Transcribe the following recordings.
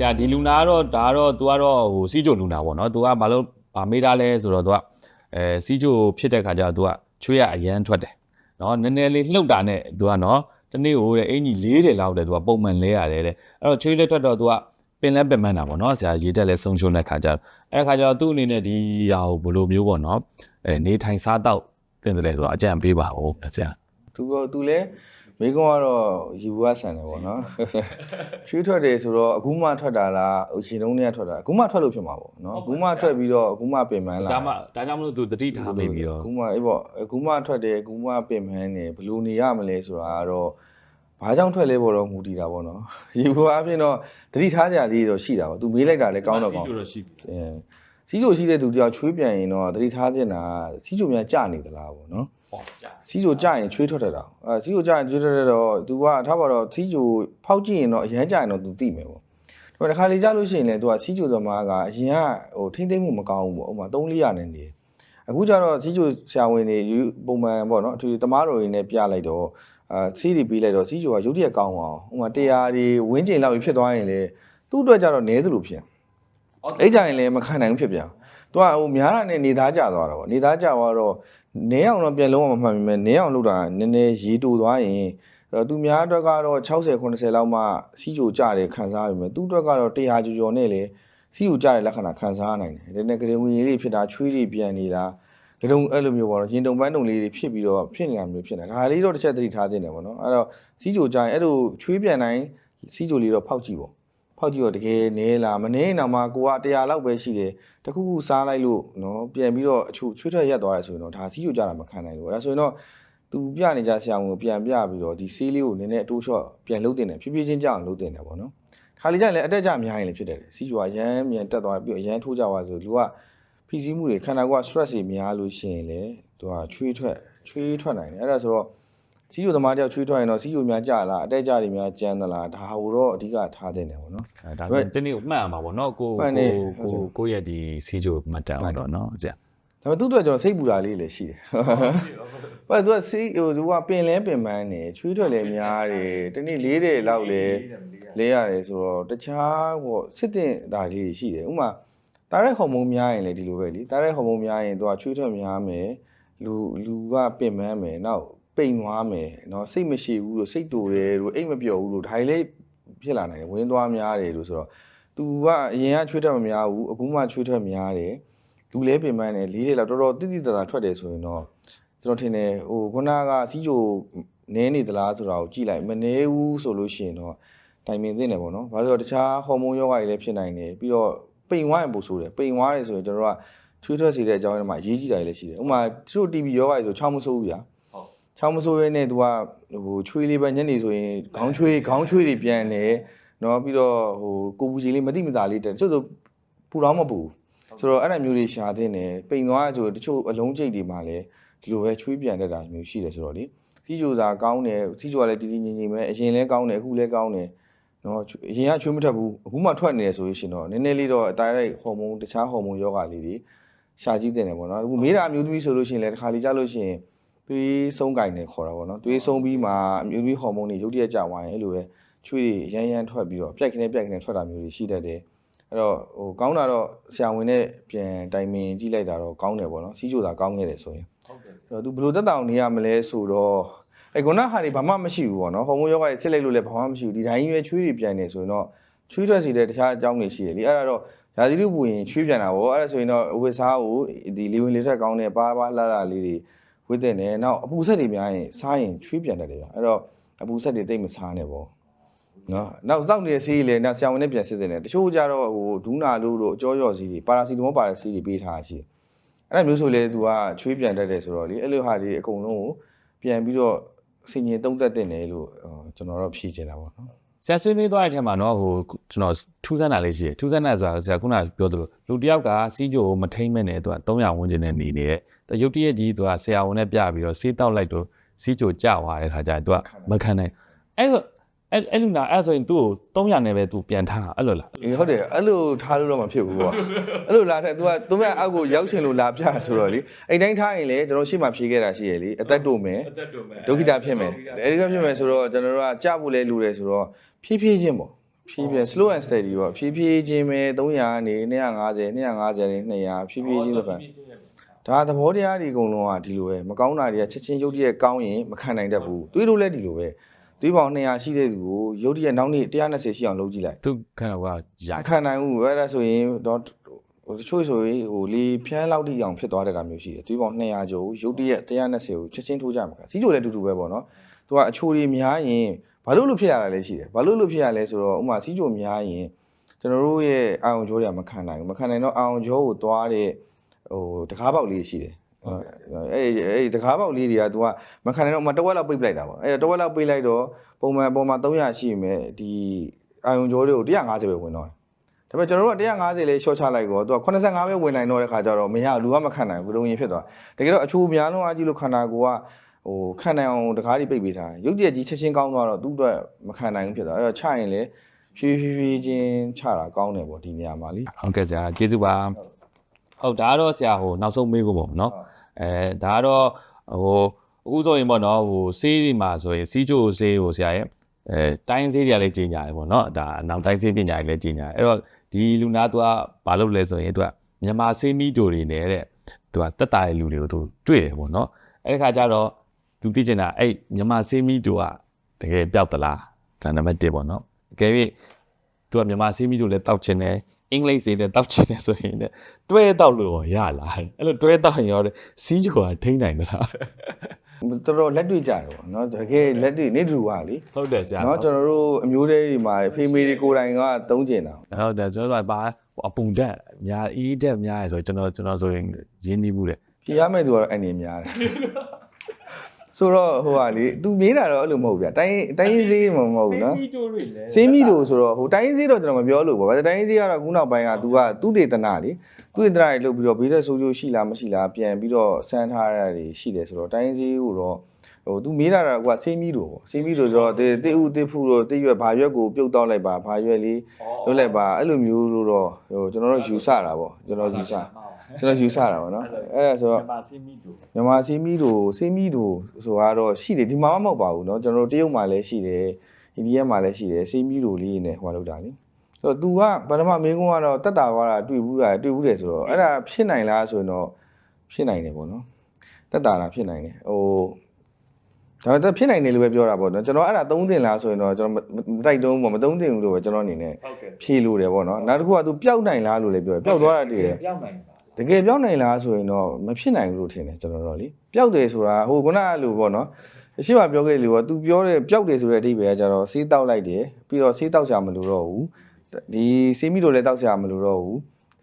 ဆရာဒီလူနာကတော့ဒါကတော့ तू ကတော့ဟိုစီးကြိုလူနာပေါ့နော် तू ကဘာလို့ဗာမေးတာလဲဆိုတော့ तू ကအဲစီးကြိုဖြစ်တဲ့ခါကျတော့ तू ကချွေးရအရန်ထွက်တယ်နော်နည်းနည်းလေးလှုပ်တာနဲ့ तू ကနော်တနေ့ဟိုတဲ့အင်ကြီး40လောက်တဲ့ तू ကပုံမှန်လဲရတယ်တဲ့အဲ့တော့ချွေးလေးထွက်တော့ तू ကပင်လဲပင်မန်းတာပေါ့နော်ဆရာရေတက်လဲဆုံးရှုံးတဲ့ခါကျတော့အဲ့ခါကျတော့သူ့အနေနဲ့ဒီဟာကိုဘယ်လိုမျိုးပေါ့နော်အဲနေထိုင်စားတော့တင်တယ်လဲဆိုတော့အကြံပေးပါဦးဆရာ သူကသူလည်း မိကုန်းကတော့ယူဝဆန်တယ်ပေါ့နော်ချွေးထွက်တယ်ဆိုတော့အခုမှထွက်တာလားအချိန်တုန်းကထွက်တာအခုမှထွက်လို့ဖြစ်မှာပေါ့နော်အခုမှထွက်ပြီးတော့အခုမှပင်ပန်းလာဒါမှဒါကြောင့်မလို့ तू တတိထားမိပြီးတော့အခုမှအေးပေါ့အခုမှထွက်တယ်အခုမှပင်ပန်းနေဘယ်လိုနေရမလဲဆိုတာကတော့ဘာကြောင့်ထွက်လဲပေါ်တော့မူတည်တာပေါ့နော်ယူဝအပြင်တော့တတိထားကြလေးတော့ရှိတာပေါ့သူမေးလိုက်တာလည်းကောင်းတော့ကောင်းစီးကြိုတော့ရှိပြီအဲစီးကြိုရှိတဲ့သူတယောက်ချွေးပြန်ရင်တော့တတိထားတင်တာစီးကြိုများကြာနေသလားပေါ့နော် ဟောကြာ စီးကြိုကြာရင်ချွေးထွက်တတ်တာအဲစီးကြိုကြာရင်ချွေးထွက်တတ်တော့ तू ကထားပါတော့စီးကြိုဖောက်ကြည့်ရင်တော့အရန်ကြာရင်တော့ तू သိမယ်ပေါ့ဒါပေမဲ့တစ်ခါလေကြာလို့ရှိရင်လည်း तू ကစီးကြိုသမားကအရင်ကဟိုထိမ့်သိမ့်မှုမကောင်းဘူးပေါ့ဥပမာ3 400နဲ့နေအခုကျတော့စီးကြိုဆရာဝန်တွေယူပုံမှန်ပေါ့နော်အထူးသမားတော်တွေနဲ့ပြလိုက်တော့အာစီးတွေပြီးလိုက်တော့စီးကြိုကရုပ်တရက်ကောင်းအောင်ဥပမာတရားတွေဝင်းကျင်လောက်ဖြစ်သွားရင်လေသူ့အတွက်ကျတော့နည်းသလိုဖြစ် အဲ့ကြရင်လည်းမခံနိုင်ဘူးဖြစ်ပြန်သူကဟိုများတာနဲ့နေသားကြသွားတာပေါ့နေသားကြသွားတော့ နင်းအောင်တော့ပြန်လုံးဝမမှန်ပြီမဲ့နင်းအောင်လုပ်တာနည်းနည်းရေတူသွားရင်အဲသူများအတွက်ကတော့60 80လောက်မှစီးကြိုကြတယ်ခံစားရပြီမဲ့သူ့အတွက်ကတော့100ကျော်ကျော်နဲ့လေစီးကြိုကြတဲ့လက္ခဏာခံစားနိုင်တယ်ဒါနဲ့ကလေးဝင်ကြီးတွေဖြစ်တာချွေးတွေပြန်နေတာကတုံအဲ့လိုမျိုးပေါ့နော်ရင်တုံပန်းတုံလေးတွေဖြစ်ပြီးတော့ဖြစ်နေတာမျိုးဖြစ်နေတာဒါလေးတော့တစ်ချက်သတိထားသင့်တယ်ပေါ့နော်အဲ့တော့စီးကြိုကြရင်အဲ့လိုချွေးပြန်တိုင်းစီးကြိုလေးတော့ဖောက်ကြည့်ပေါ့ ဖောက်ကြည့်တော့တကယ်နေလားမနေတော့မှကိုက100လောက်ပဲရှိတယ်တခုခုစားလိုက်လို့နော်ပြန်ပြီးတော့အချို့ချွေးထွက်ရက်သွားတယ်ဆိုရင်တော့ဒါစီးကြကြတာမခံနိုင်ဘူးအဲဒါဆိုရင်တော့သူပြနေကြဆရာဝန်ကိုပြန်ပြပြီးတော့ဒီဆေးလေးကိုနည်းနည်းအတိုးလျှော့ပြန်လုပ်တင်တယ်ဖြည်းဖြည်းချင်းကြအောင်လုပ်တင်တယ်ပေါ့နော်ခါလေးကျရင်လည်းအတက်ကြများရင်လည်းဖြစ်တယ်လေစီးကြကရမ်းမြန်တက်သွားပြီးတော့ရမ်းထိုးကြသွားဆိုလူကဖိစီးမှုတွေခန္ဓာကိုယ်က stress တွေများလို့ရှိရင်လေသူကချွေးထွက်ချွေးထွက်နိုင်တယ်အဲ့ဒါဆိုတော့ စီးယူသမားတယောက်ချွေးထွက်ရင်တော့စီးယူများကြလားအတက်ကြတွေများကျန်းသလားဒါဟိုတော့အဓိကထားတင်တယ်ပေါ့နော်အဲဒါဆိုတနေ့ကိုမှတ်ရမှာပေါ့နော်ကိုမှတ်နေကိုကိုကိုယ့်ရဲ့ဒီစီဂျိုမှတ်တမ်းအောင်တော့နော်ဆရာဒါပေမဲ့သူ့အတွက်ကျွန်တော်စိတ်ပူတာလေးလည်းရှိတယ်။ဘာသူကစီးဟိုသူကပင်လဲပင်ပန်းနေချွေးထွက်လည်းများတယ်တနေ့လေးတယ်လောက်လဲလဲရတယ်ဆိုတော့တခြားဟိုစစ်တင်ဒါလေးတွေရှိတယ်ဥပမာတားတဲ့ဟော်မုန်းများရင်လည်းဒီလိုပဲလीတားတဲ့ဟော်မုန်းများရင်သူကချွေးထွက်များမယ်လူလူကပင်ပန်းမယ်နောက် ပိန်သွားမယ်နော်စိတ်မရှိဘူးလို့စိတ်တူတယ်လို့အိတ်မပြော့ဘူးလို့ဒါလည်းဖြစ်လာနိုင်တယ်ဝင်သွားများတယ်လို့ဆိုတော့ तू ကအရင်ကချွေးထက်မများဘူးအခုမှချွေးထက်များတယ်လူလဲပင်ပန်းတယ်လေးတွေလောက်တော်တော်တိတိတသာထွက်တယ်ဆိုရင်တော့ကျွန်တော်ထင်တယ်ဟိုခုနကစီးကြိုနည်းနေသလားဆိုတာကိုကြည့်လိုက်မနေဘူးဆိုလို့ရှိရင်တော့တိုင်ပင်သိနေပေါ့နော်ဘာလို့လဲတခြားဟော်မုန်းယောဂတွေလည်းဖြစ်နိုင်တယ်ပြီးတော့ပိန်ဝိုင်းပို့ဆိုတယ်ပိန်ဝိုင်းတယ်ဆိုရင်ကျွန်တော်ကချွေးထွက်စေတဲ့အကြောင်းတွေမှာအရေးကြီးတာတွေလည်းရှိတယ်ဥပမာသူ့ TB ယောဂတွေဆိုချောင်းမဆိုးဘူးဗျာ ချောင်းမဆိုးရဲနဲ့သူကဟိုချွေးလေးပဲညနေဆိုရင်ခေါင်းချွေးခေါင်းချွေးတွေပြန်တယ်နော်ပြီးတော့ဟိုကိုပူကြီးလေးမတိမတာလေးတက်တချို့ဆိုပူတော့မပူဆိုတော့အဲ့ဒါမျိုးတွေရှာတဲ့နေပိန်သွားဆိုတချို့အလုံးကျိတ်တွေမှာလည်းဒီလိုပဲချွေးပြန်တတ်တာမျိုးရှိတယ်ဆိုတော့လေစီကြိုစာကောင်းတယ်စီကြိုကလည်းတီတီငင်ငင်ပဲအရင်လဲကောင်းတယ်အခုလဲကောင်းတယ်နော်အရင်ကချွေးမထွက်ဘူးအခုမှထွက်နေတယ်ဆိုလို့ရှိရင်တော့နည်းနည်းလေးတော့အတိုင်းလိုက်ဟော်မုန်းတခြားဟော်မုန်းယောဂလေးတွေရှာကြည့်တင်တယ်ပေါ့နော်အခုမေးတာအမျိုးသမီးဆိုလို့ရှိရင်လည်းတစ်ခါလေကြားလို့ရှိရင် သွေးဆုံးကင်တယ်ခေါ်တာပေါ့နော်သွေးဆုံးပြီးမှအမျိုးမျိုးဟော်မုန်းတွေရုတ်တရက်ကျသွားရင်အဲ့လိုပဲချွေးတွေရမ်းရမ်းထွက်ပြီးတော့ပြက်ခနဲ့ပြက်ခနဲ့ထွက်တာမျိုးတွေရှိတတ်တယ်အဲ့တော့ဟိုကောင်းတာတော့ဆရာဝန်နဲ့ပြန်တိုင်ပင်ကြည့်လိုက်တာတော့ကောင်းတယ်ပေါ့နော်စီးကြိုတာကောင်းခဲ့တယ်ဆိုရင်ဟုတ်တယ်အဲ့တော့သူဘယ်လိုသက်တောင်နေရမလဲဆိုတော့အဲ့ခုနဟာတွေဘာမှမရှိဘူးပေါ့နော်ဟော်မုန်းယောဂတွေစစ်လိုက်လို့လည်းဘာမှမရှိဘူးဒီတိုင်းရွယ်ချွေးတွေပြန်နေဆိုရင်တော့ချွေးထွက်စီတဲ့တခြားအကြောင်းတွေရှိတယ်လေအဲ့ဒါတော့ရာသီဥတုပူရင်ချွေးပြန်တာပေါ့အဲ့ဒါဆိုရင်တော့ဝစ်စားကိုဒီလေဝင်လေထက်ကောင်းတဲ့ပါးပါးလှလှလေးတွေ ဝိတဲ့နဲ့နောက်အပူဆက်တွေများရင်စားရင်ချွေးပြန်တတ်တယ်ဗျအဲ့တော့အပူဆက်တွေတိတ်မစားနဲ့ပေါ့နော်နောက်တောက်နေတဲ့ဆေးကြီးလည်းနောက်ဆရာဝန်နဲ့ပြန်စစ်တယ်နဲ့တချို့ကြတော့ဟိုဒူးနာလို့တို့အကြောကြောဆေးတွေပါရာစီတမောပါတဲ့ဆေးတွေပေးထားတာရှိတယ်အဲ့ဒါမျိုးဆိုလေ तू ကချွေးပြန်တတ်တယ်ဆိုတော့လေအဲ့လိုဟာတွေအကုန်လုံးကိုပြန်ပြီးတော့ဆင်ញင်တုံးသက်တင်တယ်လို့ဟိုကျွန်တော်တော့ဖြေချင်တာပေါ့နော် ဆရာဆွေးနွေးသွားတဲ့ထဲမှာနော်ဟိုကျွန်တော်ထူးဆန်းတာလေးရှိတယ်ထူးဆန်းတာဆိုတာဆရာခုနကပြောသလိုလူတစ်ယောက်ကစီးကြိုကိုမထိမ့်မဲ့နဲ့သူက300ဝန်းကျင်နဲ့နေနေတယ်တရုတ်တရက်ကြီးသူကဆရာဝန်နဲ့ပြပြီးတော့ဆေးတောက်လိုက်တော့စီးကြိုကြသွားတဲ့ခါကျရင်သူကမခံနိုင်အဲ့လိုအဲ့အဲ့လူနာအဲ့ဆိုရင်သူ့ကို300နဲ့ပဲသူပြန်ထားအဲ့လိုလားအေးဟုတ်တယ်အဲ့လိုထားလို့တော့မဖြစ်ဘူးပေါ့အဲ့လိုလာတဲ့ तू ကသူမအောက်ကိုရောက်ချင်လို့လာပြဆိုတော့လေအဲ့တိုင်းထားရင်လေကျွန်တော်ရှေ့မှာဖြေခဲ့တာရှိရလေအသက်တို့မယ်အသက်တို့မဲ့ဒုက္ခိတဖြစ်မယ်အဲဒီကဖြစ်မယ်ဆိုတော့ကျွန်တော်တို့ကကြဖို့လဲလူတယ်ဆိုတော့ ဖြည်းဖြည်းချင်းပေါ့ဖြည်းဖြည်း slow and steady ပေါ့ဖြည်းဖြည်းချင်းပဲ300ကနေ250 250နေ200ဖြည်းဖြည်းချင်းဆိုတော့ဒါသဘောတရားဒီအကုန်လုံးကဒီလိုပဲမကောင်းတာတွေကချက်ချင်းရုပ်တရက်ကောင်းရင်မခံနိုင်တတ်ဘူးတွေးလို့လည်းဒီလိုပဲတွေးပေါင်း200ရှိတဲ့သူကိုရုပ်တရက်နောက်နေ့120ရှိအောင်လုပ်ကြည့်လိုက်သူခန္ဓာကရိုမက်ခံနိုင်ဘူးအဲ့ဒါဆိုရင်တော့ဟိုတချို့ဆိုရင်ဟိုလေဖြန်းလောက်တိအောင်ဖြစ်သွားတဲ့တာမျိုးရှိတယ်တွေးပေါင်း200ကျော်ကိုရုပ်တရက်120ကိုချက်ချင်းထိုးကြမှာစီးကြိုလည်းအတူတူပဲပေါ့နော်သူကအချိုတွေများရင် ဘာလို့လို့ဖြစ်ရတာလဲရှိတယ်ဘာလို့လို့ဖြစ်ရလဲဆိုတော့ဥပမာစီးကြိုများရင်ကျွန်တော်တို့ရဲ့အာရုံကြောတွေကမခံနိုင်ဘူးမခံနိုင်တော့အာရုံကြောကိုသွားတဲ့ဟိုတကားပေါက်လေးရှိတယ်အဲ့အဲ့တကားပေါက်လေးတွေက तू ကမခံနိုင်တော့မတဝက်လောက်ပိတ်ပလိုက်တာပေါ့အဲ့တဝက်လောက်ပိတ်လိုက်တော့ပုံမှန်အပေါ်မှာ300ရှိရင်ဒီအာရုံကြောတွေကို150ပဲဝင်တော့တယ်ဒါပေမဲ့ကျွန်တော်တို့က150လေး short ချလိုက်တော့သူက85ပဲဝင်နိုင်တော့တဲ့ခါကျတော့မရလူကမခံနိုင်ဘူးလုံရင်ဖြစ်သွားတကယ်တော့အချိုးများလုံးအားကြီးလို့ခန္ဓာကိုယ်က ဟိုခံနိုင်အောင်တကားတွေပိတ်ပေးထားတယ်ရုပ်တရက်ကြီးချက်ချင်းကောင်းသွားတော့သူ့အတွက်မခံနိုင်ဘူးဖြစ်သွားအဲ့တော့ချရင်လေဖြည်းဖြည်းဖြည်းချင်းချတာကောင်းတယ်ပေါ့ဒီနေရာမှာလीဟုတ်ကဲ့ဆရာကျေးဇူးပါဟုတ်ဒါကတော့ဆရာဟိုနောက်ဆုံးမေးခွန်းပေါ့နော်အဲဒါကတော့ဟိုအခုဆိုရင်ပေါ့နော်ဟိုဆေးဒီမှာဆိုရင်စီးချိုဆေးကိုဆရာရဲ့အဲတိုင်းဆေးတွေကလည်းကြီးညာတယ်ပေါ့နော်ဒါနောက်တိုင်းဆေးပညာတွေလည်းကြီးညာတယ်အဲ့တော့ဒီလူနာသူကဘာလုပ်လဲဆိုရင်သူကမြန်မာဆေးမီတိုတွေနဲ့တဲ့သူကတက်တာရဲ့လူတွေကိုသူတွေ့တယ်ပေါ့နော်အဲ့ဒီခါကျတော့ သူသိချင်တာအဲ့မြန်မာဆေးမီတိုကတကယ်ပျောက်သလားဒါနံပါတ်1ပေါ့နော်အကယ်၍သူကမြန်မာစီးမီတို့လည်းတောက်ချင်တယ်အင်္ဂလိပ်စီလည်းတောက်ချင်တယ်ဆိုရင်လည်းတွဲတောက်လို့ရောရလာအဲ့လိုတွဲတောက်ရင်ရောစီးချိုကထိမ့်နိုင်သလားတော်တော်လက်တွေ့ကြတယ်ပေါ့နော်တကယ်လက်တွေ့နေတူပါလीဟုတ်တယ်ဆရာနော်ကျွန်တော်တို့အမျိုးတွေဒီမှာဖေမေတွေကိုယ်တိုင်ကသုံးကျင်တာဟုတ်တယ်ကျွန်တော်တို့ကဘာအပုံတက်များအီးတက်များရယ်ဆိုကျွန်တော်ကျွန်တော်ဆိုရင်ရင်းနှီးမှုတယ်ဖြေရမယ့်သူကတော့အနေများတယ် ဆိုတော့ဟိုဟာလေသူမင်းတာတော့အဲ့လိုမဟုတ်ဗျာတိုင်းတိုင်းရင်းစေးမမဟုတ်ဘူးနော်မီတိုတွေလည်းစေးမီတို့ဆိုတော့ဟိုတိုင်းရင်းစေးတော့ကျွန်တော်မပြောလို့ပေါ့ဗျာတိုင်းရင်းစေးကတော့ခုနောက်ပိုင်းက तू ကသူ့ဒေသနာလေသူ့ဒေသနာတွေလုပ်ပြီးတော့ဘေးသက်ဆိုးကျိုးရှိလားမရှိလားပြန်ပြီးတော့စမ်းထားရတာတွေရှိတယ်ဆိုတော့တိုင်းရင်းစေးကိုတော့ဟို तू မေးတာတော့ကွာစေးမီတို့ပေါ့စေးမီတို့ဆိုတော့တေတေဥတေဖူတို့တေရွက်ဘာရွက်ကိုပြုတ်တော့လိုက်ပါဘာရွက်လေးလုပ်လိုက်ပါအဲ့လိုမျိုးလို့တော့ဟိုကျွန်တော်တို့ယူဆတာပေါ့ကျွန်တော်ယူဆ ကျွန်တော်ယူဆတာပေါ့နော်အဲ့ဒါဆိုတော့မြန်မာစီမီတို့မြန်မာစီမီတို့စီမီတို့ဆိုတော့ရှိတယ်ဒီမှာမဟုတ်ပါဘူးနော်ကျွန်တော်တို့တရုတ်မှာလည်းရှိတယ်အိန္ဒိယမှာလည်းရှိတယ်စီမီတို့လေးနေဟိုလောက်တာလीဆိုတော့ तू ကပထမမင်းကုန်းကတော့တက်တာသွားတာတွေ့ဘူးတာတွေ့ဘူးတယ်ဆိုတော့အဲ့ဒါဖြစ်နိုင်လားဆိုရင်တော့ဖြစ်နိုင်တယ်ပေါ့နော်တက်တာလားဖြစ်နိုင်တယ်ဟိုဒါပေမဲ့ဖြစ်နိုင်တယ်လို့ပဲပြောတာပေါ့နော်ကျွန်တော်အဲ့ဒါသုံးတင်လားဆိုရင်တော့ကျွန်တော်မတိုက်တုံးပေါ့မသုံးတင်ဘူးလို့ပဲကျွန်တော်အနေနဲ့ဖြေလို့တယ်ပေါ့နော်နောက်တစ်ခုက तू ပျောက်နိုင်လားလို့လည်းပြောတယ်ပျောက်သွားတာတွေ့တယ်ပျောက်နိုင် တကယ်ပြောင်းနိုင်လားဆိုရင်တော့မဖြစ်နိုင်ဘူးလို့ထင်တယ်ကျွန်တော်တို့လေပျောက်တယ်ဆိုတာဟိုခုနကလိုပေါ့နော်အရှိမပြောခဲ့လို့က तू ပြောတဲ့ပျောက်တယ်ဆိုတဲ့အဓိပ္ပာယ်ကကျတော့ဆေးတောက်လိုက်တယ်ပြီးတော့ဆေးတောက်ချာမလို့တော့ဘူးဒီဆေးမီတို့လည်းတောက်ချာမလို့တော့ဘူး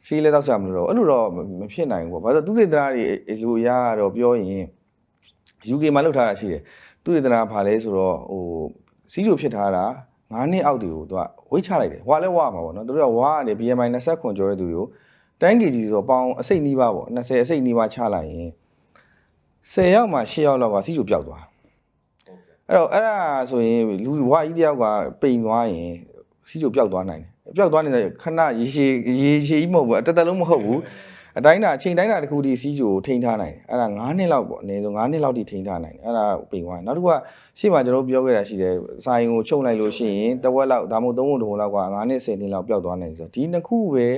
ဆေးလည်းတောက်ချာမလို့တော့အဲ့လိုတော့မဖြစ်နိုင်ဘူးပေါ့ဘာလို့သူသေတနာတွေလူအရာကတော့ပြောရင် UK မှာလောက်ထားတာရှိတယ်သူသေတနာဘာလဲဆိုတော့ဟိုစီးချိုဖြစ်ထားတာ9နှစ်အောက်တွေကိုသူကဝိတ်ချလိုက်တယ်ဟွာလဲဝါမှာပေါ့နော်သူတို့ကဝါကနေ BMI 20ခွန်ကျော်တဲ့သူတွေကို တန်းကီကြီးဆိုတော့ပေါင်အစိတ်နီးပါးပေါ့20အစိတ်နီးပါးချလိုက်ရင်10ယောက်မှ10ယောက်လောက်ကစီးကျူပျောက်သွားအဲ့တော့အဲ့ဒါဆိုရင်လူဝါကြီးတယောက်ကပိန်သွားရင်စီးကျူပျောက်သွားနိုင်တယ်ပျောက်သွားနေတဲ့ခဏရေရှည်ရေရှည်ကြီးမဟုတ်ဘူးအတက်တက်လုံးမဟုတ်ဘူးအတိုင်းတာအချိန်တိုင်းတာတစ်ခုဒီစီးကျူကိုထိန်းထားနိုင်တယ်အဲ့ဒါ9နှစ်လောက်ပေါ့အနည်းဆုံး9နှစ်လောက်ထိထိန်းထားနိုင်တယ်အဲ့ဒါပိန်သွားရင်နောက်တစ်ခုကရှေ့မှာကျွန်တော်တို့ပြောခဲ့တာရှိတယ်စာရင်ကိုချုပ်လိုက်လို့ရှိရင်တစ်ဝက်လောက်ဒါမှမဟုတ်သုံးပုံတစ်ပုံလောက်က9နှစ်10နှစ်လောက်ပျောက်သွားနိုင်တယ်ဆိုတော့ဒီနှစ်ခုပဲ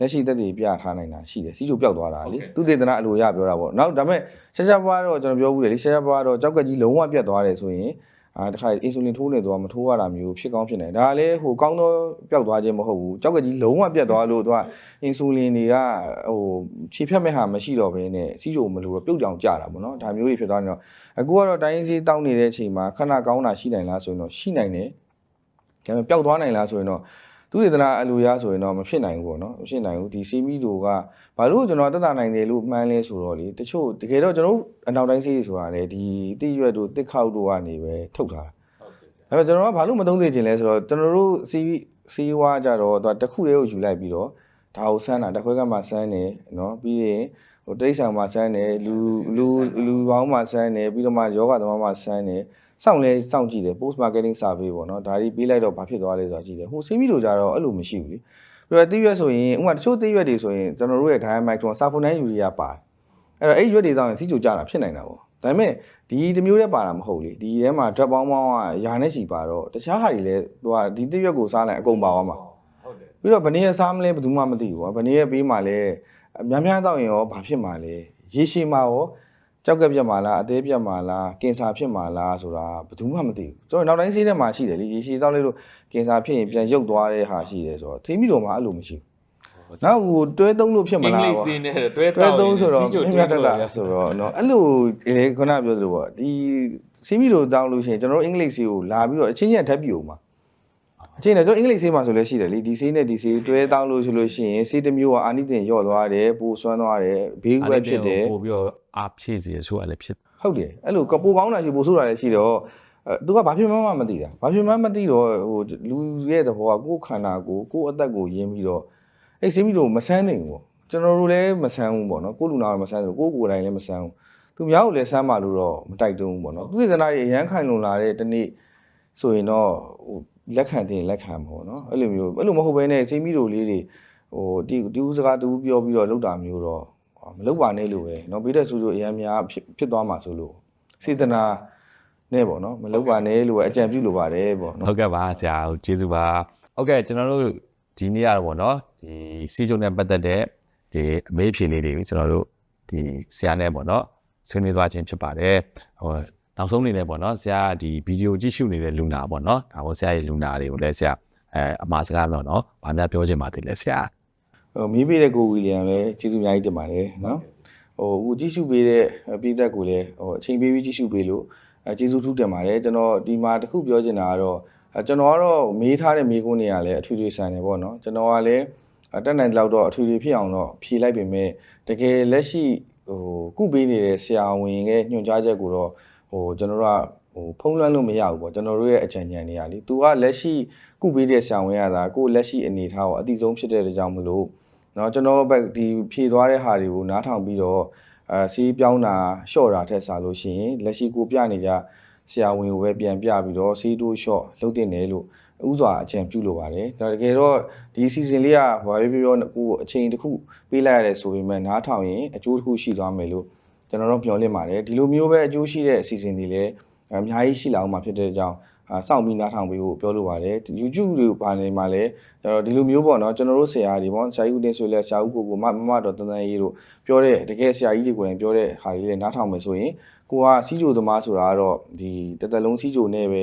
လက်ရှိသက်တည်ပြထားနိုင်တာရှိတယ်စီချိုပျောက်သွားတာလေသူတေသနာအလိုရပြောတာပေါ့နောက်ဒါပေမဲ့ရှာရှာပွားတော့ကျွန်တော်ပြောဘူးလေရှာရှာပွားတော့ကြောက်ကက်ကြီးလုံးဝပြတ်သွားတယ်ဆိုရင်အာတခါအင်ဆူလင်ထိုးနေတော့မထိုးရတာမျိုးဖြစ်ကောင်းဖြစ်နေဒါလည်းဟိုကောင်းတော့ပျောက်သွားခြင်းမဟုတ်ဘူးကြောက်ကက်ကြီးလုံးဝပြတ်သွားလို့သူကအင်ဆူလင်တွေကဟိုခြေဖြတ်မဲ့ဟာမရှိတော့ဘဲနဲ့စီချိုမလို့တော့ပြုတ်ကြောင်ကြတာပေါ့နော်ဒါမျိုးတွေဖြစ်သွားနေတော့အခုကတော့တိုင်းစည်းတောင်းနေတဲ့အချိန်မှာခဏကောင်းတာရှိနိုင်လားဆိုရင်တော့ရှိနိုင်တယ်ဒါပေမဲ့ပျောက်သွားနိုင်လားဆိုရင်တော့ သူဒေသနာအလိုရဆိုရင်တော့မဖြစ်နိုင်ဘူးပေါ့နော်မဖြစ်နိုင်ဘူးဒီစီမီတို့ကဘာလို့ကျွန်တော်တက်တာနိုင်တယ်လို့မှန်းလဲဆိုတော့လေတချို့တကယ်တော့ကျွန်တော်တို့အနောက်တိုင်းစီးဆိုတာလေဒီတိရွက်တို့တစ်ခေါက်တို့ကနေပဲထုတ်ထားတာဒါပေမဲ့ကျွန်တော်ကဘာလို့မသုံးသေးခြင်းလဲဆိုတော့ကျွန်တော်တို့စီစီဝါကြတော့သူကတစ်ခုတည်းကိုယူလိုက်ပြီးတော့ဒါကိုစမ်းတာတစ်ခွဲကမှစမ်းတယ်နော်ပြီးရင်ဟိုတိရစ္ဆာန်မှာစမ်းတယ်လူလူလူပေါင်းမှာစမ်းတယ်ပြီးတော့မှယောဂသမားမှာစမ်းတယ် စောင့်လဲစောင့်ကြည့်တယ် post marketing survey ပေါ့နော်ဒါဒီပေးလိုက်တော့ဘာဖြစ်သွားလဲဆိုတာကြည့်တယ်ဟိုစီမီတို့ကြတော့အဲ့လိုမရှိဘူးလေပြီးတော့တိရွက်ဆိုရင်ဥပမာတချို့တိရွက်တွေဆိုရင်ကျွန်တော်တို့ရဲ့ diamicron sulfonine urea ပါတယ်အဲ့တော့အဲ့ရွက်တွေတောင်းရင်စီးကြိုကြတာဖြစ်နိုင်တာပေါ့ဒါပေမဲ့ဒီတစ်မျိုးတည်းပါတာမဟုတ်လေဒီထဲမှာဓာတ်ပေါင်းပေါင်းကယာနဲ့ချီပါတော့တခြားဟာတွေလည်းသူကဒီတစ်ရွက်ကိုစားလိုက်အကုန်ပါသွားမှာဟုတ်တယ်ပြီးတော့ဗနေရစားမလဲဘယ်သူမှမသိဘူးကွာဗနေရပေးမှလည်းအများများတောက်ရင်ရောဘာဖြစ်မှလဲရေရှည်မှာရော ကြောက်ကက်ပြတ်မှလားအသေးပြတ်မှလားကင်ဆာဖြစ်မှလားဆိုတာဘယ်သူမှမသိဘူးဆိုတော့နောက်တိုင်းဆေးထဲမှာရှိတယ်လေရေရှည်တောက်လိုက်လို့ကင်ဆာဖြစ်ရင်ပြန်ရုပ်သွားတဲ့ဟာရှိတယ်ဆိုတော့ထိမိတော်မှာအဲ့လိုမရှိဘူးနောက်ဟိုတွဲသုံးလို့ဖြစ်မ အင်္ဂ လား လိပ် ပေါ့ စင်းနဲ့တွဲ တွဲ တောက် သုံးဆိုတော့ စီချို မြ တွဲ တ်တက်တာဆိုတော့เนาะအဲ့လိုလေခုနပြောသလိုပေါ့ဒီစီမီတို့တောင်းလို့ရှိရင်ကျွန်တော်တို့အင်္ဂလိပ်စီကိုလာပြီးတော့အချင်းချင်းထပ်ပြအောင်ပါအချင်းနဲ့ကျွန်တော်အင်္ဂလိပ်စီမှာဆိုလည်းရှိတယ်လေဒီစီနဲ့ဒီစီတွဲတောင်းလို့ဆိုလို့ရှိရင်စီတစ်မျိုးကအာနိသင်ညော့သွားတယ်ပူဆွမ်းသွားတယ်ဘေးကွက်ဖြစ်တယ် ပို့ပြီးတော့ အားဖြည့်စီရဆိုရလည်းဖြစ်ဟုတ်တယ်အဲ့လိုကပူကောင်းတာရှိပူဆိုးတာလည်းရှိတော့အဲသူကဘာဖြစ်မှမမသိတာဘာဖြစ်မှမသိတော့ဟိုလူရဲ့သဘောကကိုယ်ခန္ဓာကိုကိုယ်အသက်ကိုယဉ်ပြီးတော့အဲ့စီမီတို့မဆန်းနိုင်ဘူးပေါ့ကျွန်တော်တို့လည်းမဆန်းဘူးပေါ့နော်ကိုယ်လူနာကမဆန်းဘူးကိုယ်ကိုယ်တိုင်လည်းမဆန်းဘူးသူများကိုလည်းစမ်းပါလို့တော့မတိုက်တွန်းဘူးပေါ့နော်သူစေတနာတွေအရန်ခိုင်လုံလာတဲ့တနေ့ဆိုရင်တော့ဟိုလက်ခံတင်လက်ခံပေါ့နော်အဲ့လိုမျိုးအဲ့လိုမဟုတ်ဘဲနဲ့စိမီးတို့လေးတွေဟိုဒီဒီဦးစကားတူပြောပြီးတော့လောက်တာမျိုးတော့ မလောက်ပါနဲ့လို့ပဲเนาะပြီးတဲ့ဆိုလို့အရန်များဖြစ်ဖြစ်သွားမှာဆိုလို့စေတနာနဲ့ပေါ့နော်မလောက်ပါနဲ့လို့ပဲအကြံပြုလိုပါတယ်ပေါ့နော် ဟုတ်ကဲ့ပါဆရာဟုတ်ကျေးဇူးပါဟုတ်ကဲ့ကျွန်တော်တို့ဒီနေ့ရတော့ဗောနော်ဒီစီချိုနဲ့ပတ်သက်တဲ့ဒီအမေးဖြေလေးတွေကျွန်တော်တို့ဒီဆရာနဲ့ဗောနော်ဆွေးနွေးသွားခြင်းဖြစ်ပါတယ်ဟိုနောက်ဆုံးအနေနဲ့ဗောနော်ဆရာဒီဗီဒီယိုကြည့်ရှုနေတဲ့လူနာဗောနော်ဒါဗောဆရာရဲ့လူနာတွေကိုလည်းဆရာအဲအမှားစကားပြောနော်ဗာများပြောချင်ပါတယ်လေဆရာ ဟို မီးပေးတဲ့ကိုဝီလျံလည်းကျေးဇူးအများကြီးတင်ပါတယ်နော်ဟိုအခုကြည့်ရှုပေးတဲ့ပြည်သက်ကိုလည်းဟိုအချိန်ပေးပြီးကြည့်ရှုပေးလို့အဲကျေးဇူးထူးတင်ပါတယ်ကျွန်တော်ဒီမှာတစ်ခုပြောချင်တာကတော့အဲကျွန်တော်ကတော့မေးထားတဲ့မေးခွန်းတွေကလည်းအထွေထွေဆန်တယ်ပေါ့နော်ကျွန်တော်ကလည်းအတက်နိုင်တဲ့လောက်တော့အထွေထွေဖြစ်အောင်တော့ဖြေလိုက်ပေမဲ့တကယ်လက်ရှိဟိုကုပေးနေတဲ့ဆရာဝန်ရဲ့ညွှန်ကြားချက်ကိုတော့ဟိုကျွန်တော်တို့ကဟိုဖုံးလွှမ်းလို့မရဘူးပေါ့ကျွန်တော်တို့ရဲ့အကြံဉာဏ်တွေကလေသူကလက်ရှိကုပေးတဲ့ဆရာဝန်ရတာကိုယ့်လက်ရှိအနေအထားကိုအတိဆုံးဖြစ်တဲ့အတွက်ကြောင့်မလို့ เนาะကျွန်တော်ဘက်ဒီဖြည့်သွားတဲ့ဟာတွေကိုနားထောင်ပြီးတော့အဲစီးပြောင်းတာလျှော့တာထက်စားလို့ရှိရင်လက်ရှိကိုပြနေကြဆရာဝန်ကိုပဲပြန်ပြပြီးတော့စီးတိုးလျှော့လုပ်တင်တယ်လို့ဥစွာအကြံပြုလိုပါတယ်ဒါတကယ်တော့ဒီ season လေးကဘာပဲပြောပြောကိုအချိန်တစ်ခုပေးလိုက်ရတယ်ဆိုပေမဲ့နားထောင်ရင်အကျိုးတစ်ခုရှိသွားမယ်လို့ကျွန်တော်တို့မျှော်လင့်ပါတယ်ဒီလိုမျိုးပဲအကျိုးရှိတဲ့ season တွေလည်းအများကြီးရှိလာအောင်မှာဖြစ်တဲ့အကြောင်းအာ စောင့်ပြီးနားထောင်ပေးဖို့ပြောလိုပါတယ် YouTube တွေပါနေမှာလည်းကျွန်တော်ဒီလိုမျိုးပေါ့နော်ကျွန်တော်တို့ဆရာတွေပေါ့ဆရာကြီးဦးတင်ဆိုလဲဆရာဦးကိုကိုမမမတော်တန်တန်ရေးတို့ပြောတဲ့တကယ်ဆရာကြီးတွေကိုလည်းပြောတဲ့ဟာတွေလည်းနားထောင်မယ်ဆိုရင်ကိုကစီးကြိုသမားဆိုတာကတော့ဒီတစ်သက်လုံးစီးကြိုနဲ့ပဲ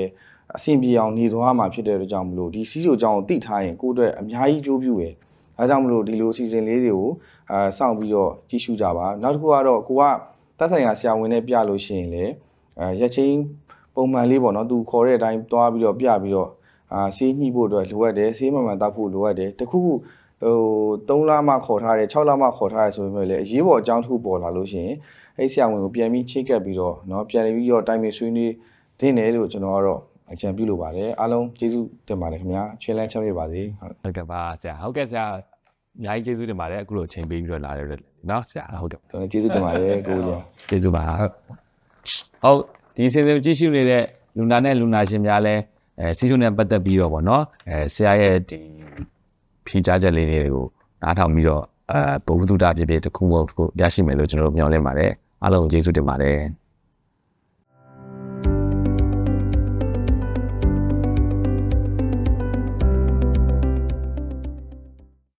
အဆင်ပြေအောင်နေသွားမှာဖြစ်တဲ့အတွက်ကြောင့်မလို့ဒီစီးကြိုကြောင်းကိုတိထားရင်ကိုယ့်အတွက်အများကြီးကြိုးပြုတယ်အဲဒါကြောင့်မလို့ဒီလိုစီစဉ်လေးတွေကိုအာစောင့်ပြီးတော့ကြည့်ရှုကြပါနောက်တစ်ခုကတော့ကိုကတက်ဆိုင်ရာဆရာဝန်နဲ့ပြလို့ရှိရင်လည်းအဲရက်ချင်း ပုံမှန်လေးပေါ့နော်သူခေါ်တဲ့အတိုင်းသွားပြီးတော့ပြပြီးတော့ အာဆေးညှိဖို့အတွက်လိုအပ်တယ်ဆေးမှန်မှန်တောက်ဖို့လိုအပ်တယ်တခုခုဟို3လမှခေါ်ထားတယ်6လမှခေါ်ထားတယ်ဆိုပေမဲ့လည်းအရေးပေါ်အကြောင်းတစ်ခုပေါ်လာလို့ရှိရင်အဲ့ဆရာဝန်ကိုပြန်ပြီးချိတ်ကပ်ပြီးတော့เนาะပြန်ပြီးတော့တိုင်ပင်ဆွေးနွေးတင်တယ်လို့ကျွန်တော်ကတော့အကြံပြုလိုပါတယ်အားလုံးကျေးဇူးတင်ပါတယ်ခင်ဗျာချွေးလန်းချမ်းမြေပါစေဟုတ် ဟုတ်ကဲ့ပါဆရာဟုတ်ကဲ့ဆရာအများကြီးကျေးဇူးတင်ပါတယ်အခုလိုအချိန်ပေးပြီးတော့လာရတဲ့နော်ဆရာဟုတ်ကဲ့ ကျွန်တော်ကျေးဇူးတင်ပါတယ်ကိုကြီး ကျေးဇူးပါဟုတ် ဒီစီစဉ်ကြည့်ရှုနေတဲ့လူနာနဲ့လူနာရှင်များလဲအဲစီးချုံနဲ့ပတ်သက်ပြီးတော့ဗောနော်အဲဆရာရဲ့ဒီဖြေကြားချက်လေးတွေကိုနားထောင်ပြီးတော့အဲဘုဒ္ဓတာဖြစ်ဖြစ်တစ်ခုမဟုတ်တစ်ခုရရှိမယ်လို့ကျွန်တော်တို့မျှော်လင့်ပါတယ်အားလုံးကိုကျေးဇူးတင်ပါတယ်